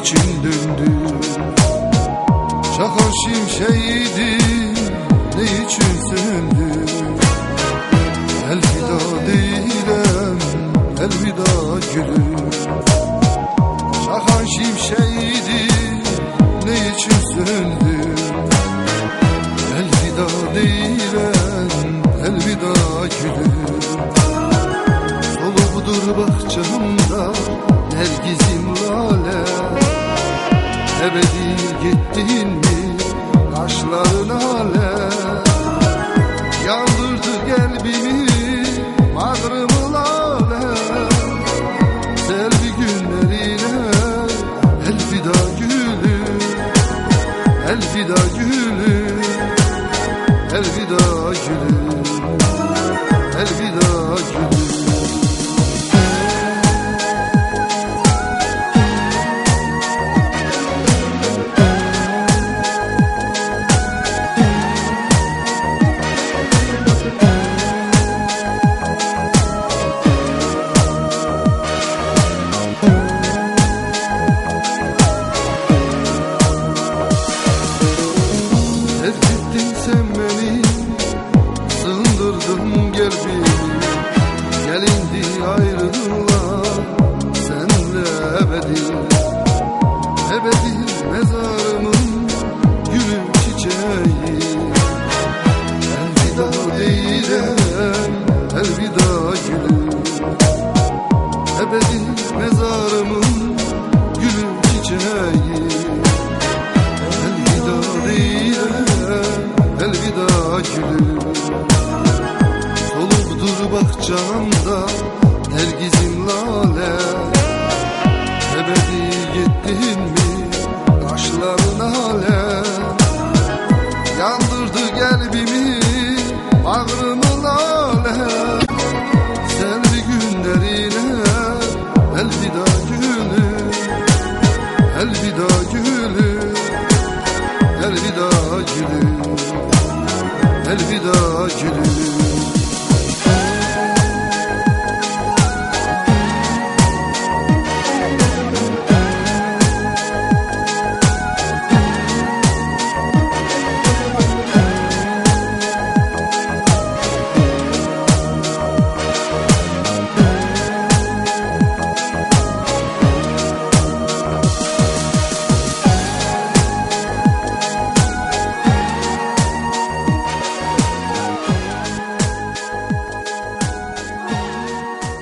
için döndü Çakar şimşeğiydi ne için söndü Elvida değilim elvida gülüm. Ebedi gittin mi? Kaşların hale. Yandırdı kalbimi Madrımı lale Selvi günlerine Elvida gülüm Elvida ebedi mezarımın Gülüm çiçeği. Elvida değilim Elvida gülüm Ebedi mezarımın Gülüm çiçeği. Elvida değilim, elvida gülüm Solukdur bahçamda Nergizim lale Yandırdı kalbimi Bağrımı lale Selvi günlerine Elvida gülüm Elvida gülüm Elvida gülüm Elvida gülüm